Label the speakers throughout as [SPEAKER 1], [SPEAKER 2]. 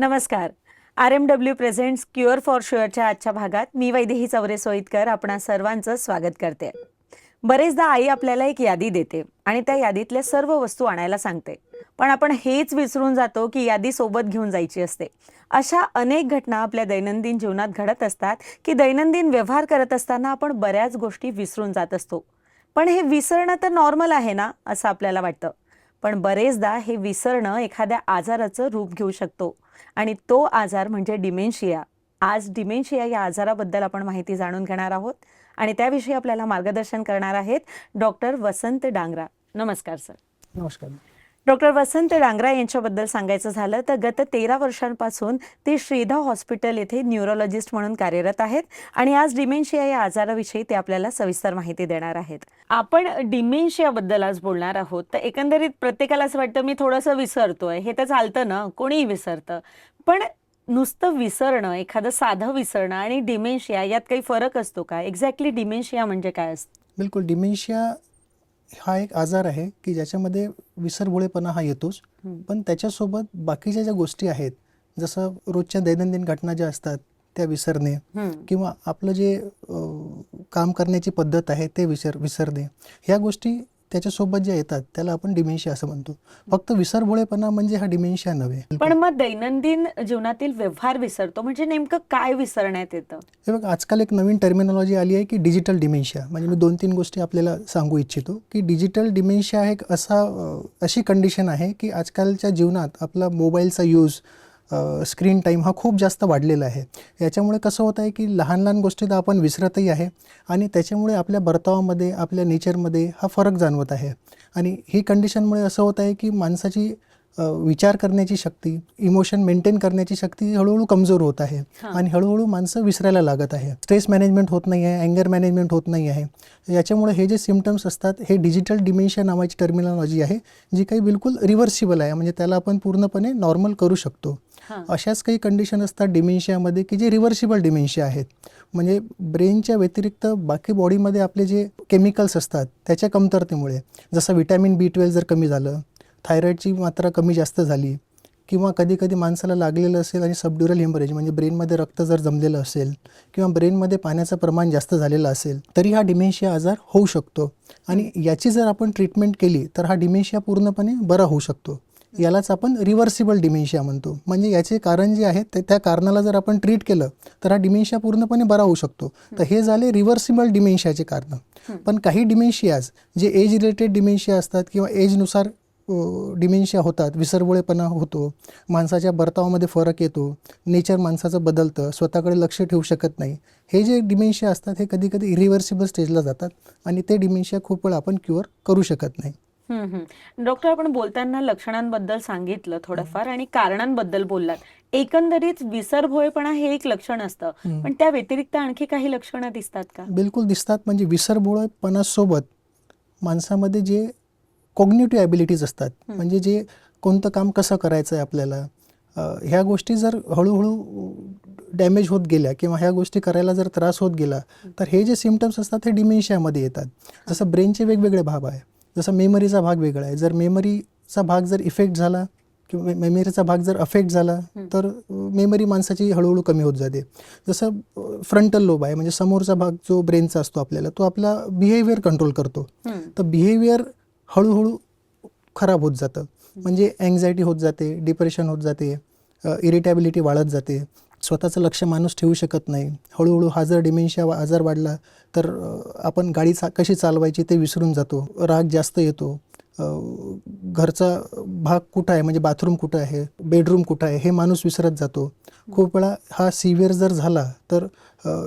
[SPEAKER 1] नमस्कार. R M W presents cure for शुअरच्या आजच्या भागात मी वैदेही चौरे सोईतकर आपणा सर्वांचं स्वागत करते. बरेचदा आई आपल्याला एक यादी देते आणि त्या यादीतल्या सर्व वस्तू आणायला सांगते. पण आपण हेच विसरून जातो की यादी सोबत घेऊन जायची असते. अशा अनेक घटना आपल्या दैनंदिन जीवनात घडत असतात की दैनंदिन व्यवहार करत असताना आपण बऱ्याच गोष्टी विसरून जात असतो. पण हे विसरणं तर नॉर्मल आहे ना असं आपल्याला वाटतं. पण बरेचदा हे विसरणं एखाद्या आजाराचं रूप घेऊ शकतो. आणि तो आजार म्हणजे डिमेन्शिया. आज डिमेन्शिया या आजाराबद्दल आपण माहिती जाणून घेणार आहोत. आणि त्याविषयी आपल्याला मार्गदर्शन करणार आहेत डॉक्टर वसंत डांगरा. नमस्कार सर.
[SPEAKER 2] नमस्कार.
[SPEAKER 1] डॉक्टर वसंत डांगरा यांच्याबद्दल सांगायचं झालं तर गत तेरा वर्षांपासून ते श्रीधा हॉस्पिटल येथे न्यूरोलॉजिस्ट म्हणून कार्यरत आहेत आणि आज डिमेन्शिया या आजाराविषयी ते आपल्याला सविस्तर माहिती देणार आहेत. आपण डिमेन्शियाबद्दल आज बोलणार आहोत. तर एकंदरीत प्रत्येकाला असं वाटतं मी थोडंसं विसरतोय. हे तर चालतं ना? कोणीही विसरतं. पण नुसतं विसरणं एखादं साधं विसरणं आणि डिमेन्शिया यात काही फरक असतो का? एक्झॅक्टली डिमेन्शिया म्हणजे काय असतं?
[SPEAKER 2] बिलकुल. डिमेन्शिया हा एक आजार आहे की ज्याच्यामध्ये विसरभोळेपणा हा येतोच. पण त्याच्यासोबत बाकीच्या ज्या गोष्टी आहेत जसं रोजच्या दैनंदिन घटना ज्या असतात त्या विसरणे. किंवा आपलं जे काम करण्याची पद्धत आहे ते विसर विसरणे ह्या गोष्टी त्याच्यासोबत ज्या येतात त्याला आपण डिमेन्शिया असं म्हणतो. फक्त विसरभोळेपणा म्हणजे हा डिमेन्शिया नव्हे.
[SPEAKER 1] पण मग दैनंदिन जीवनातील व्यवहार विसरतो म्हणजे नेमकं काय विसरण्यात येतं?
[SPEAKER 2] हे बघ आजकाल एक नवीन टर्मिनॉलॉजी आली आहे की डिजिटल डिमेन्शिया म्हणजे मी दोन तीन गोष्टी आपल्याला सांगू इच्छितो की डिजिटल डिमेन्शिया एक असा अशी कंडिशन आहे की आजकालच्या जीवनात आपला मोबाईलचा यूज स्क्रीन टाईम हा खूप जास्त वाढलेला आहे. याच्यामुळे कसं होत आहे की लहान लहान गोष्टी तर आपण विसरतही आहे आणि त्याच्यामुळे आपल्या वर्तावामध्ये आपल्या नेचरमध्ये हा फरक जाणवत आहे. आणि ही कंडिशनमुळे असं होत आहे की माणसाची विचार करण्याची शक्ती इमोशन मेंटेन करण्याची शक्ती हळूहळू कमजोर होत आहे. आणि हळूहळू माणसं विसरायला लागत आहे. स्ट्रेस मॅनेजमेंट होत नाही आहे अँगर मॅनेजमेंट होत नाही आहे याच्यामुळे हे जे सिमटम्स असतात हे डिजिटल डिमेन्शिया नावाची टर्मिनॉलॉजी आहे जी काही बिलकुल रिव्हर्सिबल आहे. म्हणजे त्याला आपण पूर्णपणे नॉर्मल करू शकतो. अशाच काही कंडिशन असतात डिमेन्शियामध्ये की जे रिव्हर्सिबल डिमेन्शिया आहेत. म्हणजे ब्रेनच्या व्यतिरिक्त बाकी बॉडीमध्ये आपले जे केमिकल्स असतात त्याच्या कमतरतेमुळे जसं विटॅमिन बी ट्वेल्व जर कमी झालं थायरॉईडची मात्रा कमी जास्त झाली किंवा कधी कधी माणसाला लागलेलं असेल आणि सबड्युरल हेमरेज म्हणजे ब्रेनमध्ये रक्त जर जमलेलं असेल किंवा ब्रेनमध्ये पाण्याचं प्रमाण जास्त झालेलं असेल तरी हा डिमेन्शिया आजार होऊ शकतो. आणि याची जर आपण ट्रीटमेंट केली तर हा डिमेन्शिया पूर्णपणे बरा होऊ शकतो. यालाच आपण रिव्हर्सिबल डिमेन्शिया म्हणतो. म्हणजे याचे कारण जे आहे ते त्या कारणाला जर आपण ट्रीट केलं तर हा डिमेन्शिया पूर्णपणे बरा होऊ शकतो. तर हे झाले रिव्हर्सिबल डिमेन्शियाचे कारण. पण काही डिमेन्शियाज जे एज रिलेटेड डिमेन्शिया असतात किंवा एजनुसार डिमेन्शिया होतात विसरबोळेपणा होतो माणसाच्या बर्तावामध्ये फरक येतो नेचर माणसाचं बदलतं स्वतःकडे लक्ष ठेवू शकत नाही हे जे डिमेन्शिया असतात हे कधी कधी इरिव्हर्सिबल स्टेजला जातात आणि ते डिमेन्शिया खूप वेळा आपण क्युअर करू शकत नाही.
[SPEAKER 1] हम्म, हम्म. डॉक्टर आपण बोलताना लक्षणांबद्दल सांगितलं थोडंफार आणि कारणांबद्दल बोललात. एकंदरीत विसरभोळेपणा हे एक लक्षण असतं.
[SPEAKER 2] हम्म.
[SPEAKER 1] पण त्या व्यतिरिक्त आणखी काही लक्षणं दिसतात का?
[SPEAKER 2] बिलकुल दिसतात. म्हणजे विसरबोळेपणासोबत माणसामध्ये जे कॉग्नेटिव्ह ॲबिलिटीज असतात. म्हणजे जे कोणतं काम कसं करायचं आहे आपल्याला अ, ह्या गोष्टी जर हळूहळू डॅमेज होत गेल्या किंवा ह्या गोष्टी करायला जर त्रास होत गेला तर हे जे सिमटम्स असतात हे डिमेन्शियामध्ये येतात. जसं ब्रेनचे वेगवेगळे भाग आहे. जसं मेमरीचा भाग वेगळा आहे. जर मेमरीचा भाग जर इफेक्ट झाला किंवा मेमरीचा भाग जर अफेक्ट झाला. तर मेमरी माणसाची हळूहळू कमी होत जाते. जसं फ्रंटल लोब आहे म्हणजे समोरचा भाग जो ब्रेनचा असतो आपल्याला तो आपला बिहेवियर कंट्रोल करतो. तर बिहेवियर हळूहळू खराब होत जातं. म्हणजे अँझायटी होत जाते डिप्रेशन होत जाते इरिटॅबिलिटी वाढत जाते. स्वतःचं लक्ष माणूस ठेवू शकत नाही. हळूहळू हा जर डिमेन्शिया आजार वाढला तर आपण गाडी चा कशी चालवायची ते विसरून जातो. राग जास्त येतो. घरचा भाग कुठं आहे? म्हणजे बाथरूम कुठं आहे? बेडरूम कुठं आहे? हे माणूस विसरत जातो. खूप वेळा हा सिव्हिअर जर झाला तर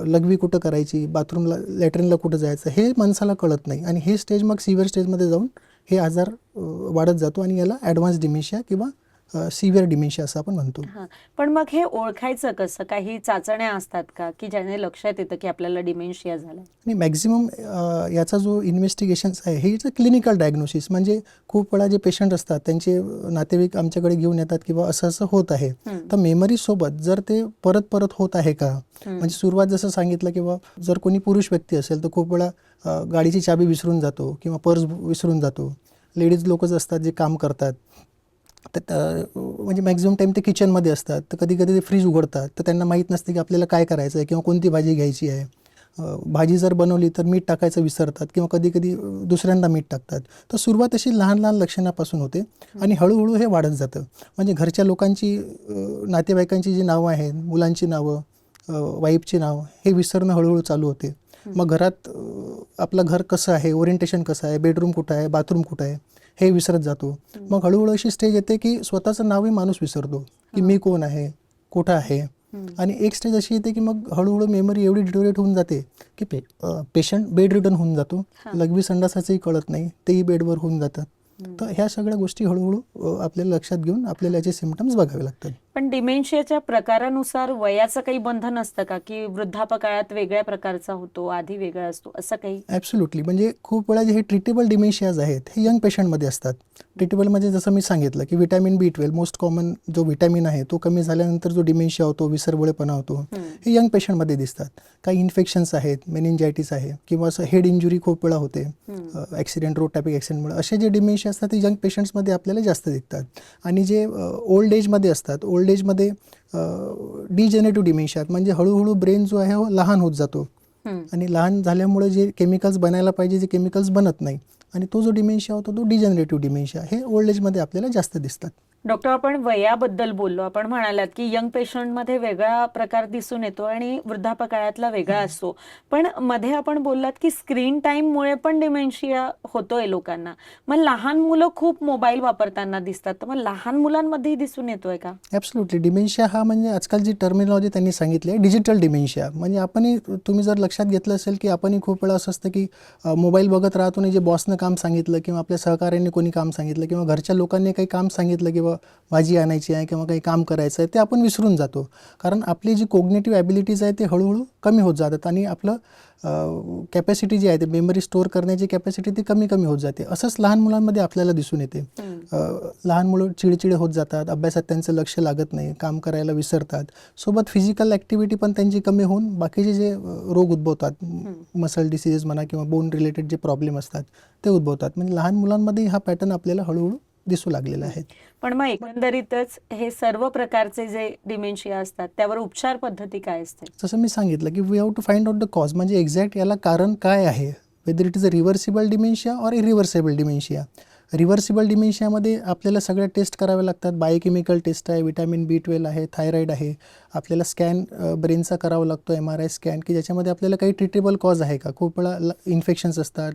[SPEAKER 2] लघवी कुठं करायची? बाथरूमला लॅट्रिनला कुठं जायचं? हे माणसाला कळत नाही. आणि हे स्टेज मग सिव्हिअर स्टेजमध्ये जाऊन हे आजार वाढत जातो आणि याला ॲडव्हान्स डिमेशिया किंवा सिव्हिअर डिमेन्शिया असं आपण म्हणतो.
[SPEAKER 1] पण मग हे ओळखायचं कसं? काही चाचण्या असतात का? की ज्याने लक्षात येतं की आपल्याला डिमेन्शिया झाला
[SPEAKER 2] आणि मॅक्झिमम याचा जो इन्व्हेस्टिगेशन्स आहे हे इज अ क्लिनिकल डायग्नोसिस म्हणजे खूप वेळा जे पेशंट असतात त्यांचे नातेवाईक आमच्याकडे घेऊन येतात किंवा असं असं होत आहे. तर मेमरीसोबत जर ते परत परत होत आहे का. म्हणजे सुरुवात जसं सांगितलं किंवा जर कोणी पुरुष व्यक्ती असेल तर खूप वेळा गाडीची चाबी विसरून जातो किंवा पर्स विसरून जातो. लेडीज लोकच असतात जे काम करतात. तर म्हणजे मॅक्झिमम टाईम ते किचनमध्ये असतात. तर कधी कधी ते फ्रीज उघडतात. तर त्यांना माहीत नसते की आपल्याला काय करायचं आहे किंवा कोणती भाजी घ्यायची आहे. भाजी जर बनवली तर मीठ टाकायचं विसरतात किंवा कधी कधी दुसऱ्यांदा मीठ टाकतात. तर सुरुवात अशी लहान लहान लक्षणापासून होते आणि हळूहळू हे वाढत जातं. म्हणजे घरच्या लोकांची नातेवाईकांची जी नावं आहेत मुलांची नावं वाईफची नाव हे विसरणं हळूहळू चालू होते. मग घरात आपलं घर कसं आहे ओरिएंटेशन कसं आहे बेडरूम कुठं आहे बाथरूम कुठं आहे? हे विसरत जातो. मग हळूहळू अशी स्टेज येते की स्वतःचं नावही माणूस विसरतो की मी कोण आहे कुठं आहे? आणि एक स्टेज अशी येते की मग हळूहळू मेमरी एवढी डिटोरेट होऊन जाते की पे पेशंट बेड रिटर्न होऊन जातो. लघवी संडासाचंही कळत नाही तेही बेडवर होऊन जातात तर ह्या सगळ्या गोष्टी हळूहळू आपल्याला लक्षात घेऊन आपल्याला याचे सिमटम्स बघावे लागतात.
[SPEAKER 1] पण डिमेन्शियाच्या प्रकारानुसार वयाचं काही बंधन असतं का? की वृद्धापकाळात वेगळ्या प्रकारचा होतो आधी वेगळा असतो असं काही?
[SPEAKER 2] ॲब्सोल्युटली म्हणजे खूप वेळा जे हे ट्रीटेबल डिमेन्शियाज आहेत हे यंग पेशंटमध्ये असतात. ट्रीटेबल म्हणजे जसं मी सांगितलं की vitamin B twelve most common जो विटॅमिन आहे तो कमी झाल्यानंतर जो डिमेन्शिया होतो विसरबोळेपणा होतो हे यंग पेशंटमध्ये दिसतात. काही इन्फेक्शन्स आहेत मेनिंजायटिस आहे किंवा असं हेड इंजुरी खूप वेळा होते ॲक्सिडेंट रोड टॅपिक ॲक्सिडेंटमुळे असे जे डिमेन्शिया असतात ते यंग पेशंट्समध्ये आपल्याला जास्त दिसतात. आणि जे ओल्ड एजमध्ये असतात ओल्ड एजमध्ये डिजेनेटिव्ह डिमेन्शिया म्हणजे हळूहळू ब्रेन जो आहे हो लहान होत जातो. आणि लहान झाल्यामुळे जे केमिकल्स बनायला पाहिजे जे केमिकल्स बनत नाही. आणि तो जो डिमेन्शिया होतो तो डिजेनरेटिव्ह डिमेन्शिया हे ओल्ड एजमध्ये आपल्याला जास्त दिसतात.
[SPEAKER 1] डॉक्टर आपण वयाबद्दल बोललो. आपण म्हणालात की यंग पेशंटमध्ये वेगळा प्रकार दिसून येतो आणि वृद्धापकाळातला वेगळा असतो. पण मध्ये आपण बोललात की स्क्रीन टाईममुळे पण डिमेन्शिया होतोय लोकांना. मग लहान मुलं खूप मोबाईल वापरताना दिसतात. तर मग लहान मुलांमध्येही दिसून येतोय का?
[SPEAKER 2] ॲब्सोल्युटली डिमेन्शिया हा म्हणजे आजकाल जी टर्मिनॉलॉजी त्यांनी सांगितली आहे डिजिटल डिमेन्शिया म्हणजे आपणही तुम्ही जर लक्षात घेतलं असेल की आपणही खूप वेळा असं असतं की मोबाईल बघत राहतो आणि जे बॉसनं काम सांगितलं किंवा आपल्या सहकार्याने कोणी काम सांगितलं किंवा घरच्या लोकांनी काही काम सांगितलं किंवा भाजी आणायची आहे किंवा काही काम करायचं आहे ते आपण विसरून जातो. कारण आपली जी कोग्नेटिव्ह ॲबिलिटीज आहे ते हळूहळू कमी होत जातात आणि आपलं कॅपॅसिटी जी आहे ते मेमरी स्टोअर करण्याची कॅपॅसिटी ती कमी कमी होत जाते. असंच लहान मुलांमध्ये आपल्याला दिसून येते. लहान मुलं चिडचिड होत जातात अभ्यासात त्यांचं लक्ष लागत नाही काम करायला विसरतात. सोबत फिजिकल ॲक्टिव्हिटी पण त्यांची कमी होऊन बाकीचे जे रोग उद्भवतात मसल डिसीजेस म्हणा किंवा बोन रिलेटेड जे प्रॉब्लेम असतात ते उद्भवतात. म्हणजे लहान मुलांमध्ये हा पॅटर्न आपल्याला हळूहळू दिसू लागलेला आहे
[SPEAKER 1] पण मग एकंदरीतच हे सर्व प्रकारचे जे डिमेन्शिया असतात त्यावर उपचार पद्धती काय असते
[SPEAKER 2] जसं मी सांगितलं की we have to find out the cause म्हणजे एक्झॅक्ट याला कारण काय आहे? Whether it is a reversible dementia or irreversible dementia reversible डिमेन्शियामध्ये आपल्याला सगळ्या टेस्ट कराव्या लागतात. बायोकेमिकल टेस्ट आहे विटॅमिन बी ट्वेल्व आहे थायरॉईड आहे. आपल्याला स्कॅन ब्रेनचा करावा लागतो एम आर आय स्कॅन की ज्याच्यामध्ये आपल्याला काही ट्रीटेबल कॉज आहे का? खूप वेळा इन्फेक्शन्स असतात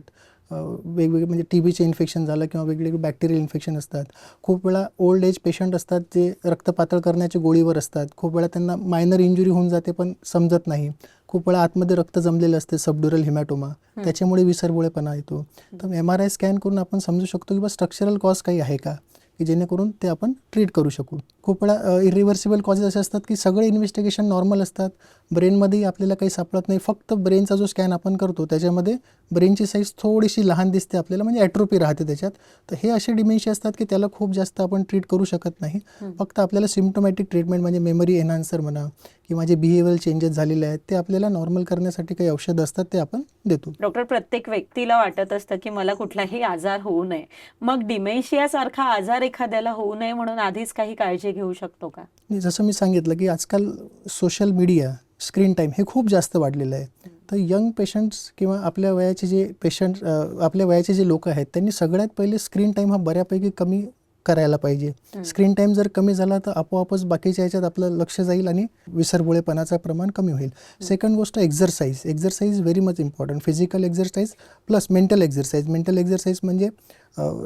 [SPEAKER 2] वेगवेगळे म्हणजे टी बीचे इन्फेक्शन झालं किंवा वेगवेगळे बॅक्टेरियल इन्फेक्शन असतात. खूप वेळा ओल्ड एज पेशंट असतात जे रक्त पातळ करण्याच्या गोळीवर असतात. खूप वेळा त्यांना मायनर इंजुरी होऊन जाते पण समजत नाही. खूप वेळा आतमध्ये रक्त जमलेलं असते सबड्युरल हिमॅटोमा त्याच्यामुळे विसरबोळेपणा येतो. तर एम आर आय स्कॅन करून आपण समजू शकतो की बा स्ट्रक्चरल कॉज काही आहे का? की जेणेकरून ते आपण ट्रीट करू शकू. खूप वेळा इरिव्हर्सिबल कॉजेस असे असतात की सगळे इन्व्हेस्टिगेशन नॉर्मल असतात. ब्रेनमध्येही आपल्याला काही सापडत नाही. फक्त ब्रेनचा जो स्कॅन आपण करतो त्याच्यामध्ये ब्रेनची साईज थोडीशी लहान दिसते आपल्याला म्हणजे ॲट्रोपी राहते त्याच्यात. तर हे असे डिमेन्शिया असतात की त्याला खूप जास्त आपण ट्रीट करू शकत नाही. फक्त आपल्याला सिम्टोमॅटिक ट्रीटमेंट म्हणजे मेमरी एनहान्सर म्हणा किंवा जे बिहेवियरल चेंजेस झालेले आहेत ते आपल्याला नॉर्मल करण्यासाठी काही औषधं असतात ते आपण देतो.
[SPEAKER 1] डॉक्टर प्रत्येक व्यक्तीला वाटत असतं की मला कुठलाही आजार होऊ नये. मग डिमेन्शिया सारखा आजार एखाद्याला होऊ नये म्हणून आधीच काही काळजी घेऊ शकतो का?
[SPEAKER 2] जसं मी सांगितलं की आजकाल सोशल मीडिया स्क्रीन टाईम हे खूप जास्त वाढलेलं आहे. तर यंग पेशंट्स किंवा आपल्या वयाचे जे पेशंट आपल्या वयाचे जे लोक आहेत त्यांनी सगळ्यात पहिले स्क्रीन टाईम हा बऱ्यापैकी कमी करायला पाहिजे. स्क्रीन टाईम जर कमी झाला तर आपोआपच बाकीच्या याच्यात आपलं लक्ष जाईल आणि विसरबोळेपणाचं प्रमाण कमी होईल. सेकंड गोष्ट exercise exercise very much important physical exercise plus mental exercise mental exercise म्हणजे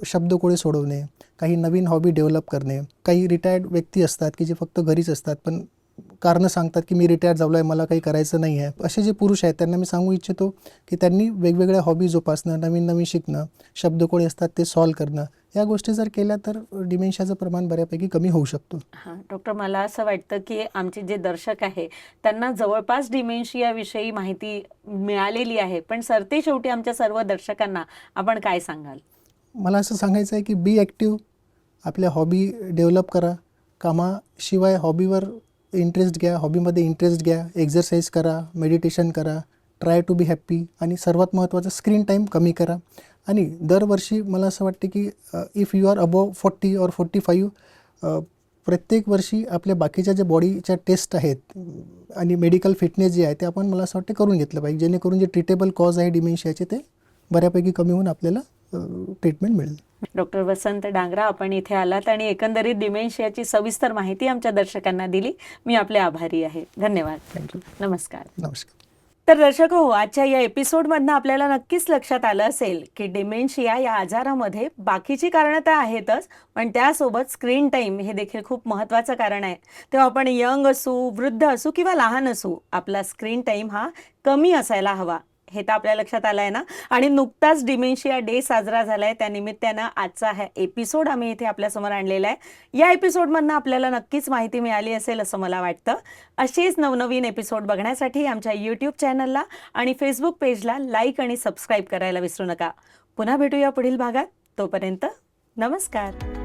[SPEAKER 2] शब्दकोळे सोडवणे काही नवीन हॉबी डेव्हलप करणे. काही रिटायर्ड व्यक्ती असतात की जे फक्त घरीच असतात पण कारणं सांगतात की मी रिटायर झालो आहे मला काही करायचं नाही आहे. असे जे पुरुष आहेत त्यांना मी सांगू इच्छितो की त्यांनी वेगवेगळ्या हॉबी जोपासणं नवीन नवीन शिकणं शब्दकोळे असतात ते सॉल्व करणं. या गोष्टी जर केल्या तर डिमेन्शियाचं प्रमाण बऱ्यापैकी कमी होऊ शकतो.
[SPEAKER 1] हा डॉक्टर मला असं वाटतं की आमचे जे दर्शक आहे त्यांना जवळपास डिमेन्शिया विषयी माहिती मिळालेली आहे. पण सरते शेवटी आमच्या सर्व दर्शकांना आपण काय सांगाल?
[SPEAKER 2] मला असं सांगायचं आहे की बी ॲक्टिव्ह आपल्या हॉबी डेव्हलप करा. कामाशिवाय हॉबीवर इंटरेस्ट घ्या हॉबीमध्ये इंटरेस्ट घ्या एक्झरसाईज करा मेडिटेशन करा ट्राय टू बी हॅप्पी आणि सर्वात महत्त्वाचं स्क्रीन टाईम कमी करा. आणि दरवर्षी मला असं वाटते की if you are above forty और फोर्टी फाईव्ह प्रत्येक वर्षी आपल्या बाकीच्या ज्या बॉडीच्या टेस्ट आहेत आणि मेडिकल फिटनेस जे आहे ते आपण मला असं वाटते करून घेतलं पाहिजे. जेणेकरून जे ट्रीटेबल कॉज आहे डिमेन्शियाचे ते बऱ्यापैकी कमी होऊन आपल्याला ट्रीटमेंट मिळेल.
[SPEAKER 1] डॉक्टर वसंत डांगरा आपण इथे आलात आणि एकंदरीत डिमेन्शियाची सविस्तर माहिती आमच्या दर्शकांना दिली. मी आपले आभारी आहे. धन्यवाद.
[SPEAKER 2] थँक्यू
[SPEAKER 1] नमस्कार.
[SPEAKER 2] नमस्कार.
[SPEAKER 1] तर दर्शक हो आजच्या या एपिसोडमधनं आपल्याला नक्कीच लक्षात आलं असेल की डिमेन्शिया या आजारामध्ये बाकीची कारणं तर आहेतच पण त्यासोबत स्क्रीन टाईम हे देखील खूप महत्त्वाचं कारण आहे. तेव्हा आपण यंग असू वृद्ध असू किंवा लहान असू आपला स्क्रीन टाईम हा कमी असायला हवा. हे तर आपल्या लक्षात आलं आहे ना. आणि नुकताच डिमेन्शिया डे साजरा झाला आहे त्यानिमित्तानं आजचा हा एपिसोड आम्ही इथे आपल्यासमोर आणलेला आहे. या एपिसोडमधनं आपल्याला नक्कीच माहिती मिळाली असेल असं मला वाटतं. अशीच नवनवीन एपिसोड बघण्यासाठी आमच्या यूट्यूब चॅनलला आणि फेसबुक पेजला लाईक आणि सबस्क्राईब करायला विसरू नका. पुन्हा भेटूया पुढील भागात. तोपर्यंत नमस्कार.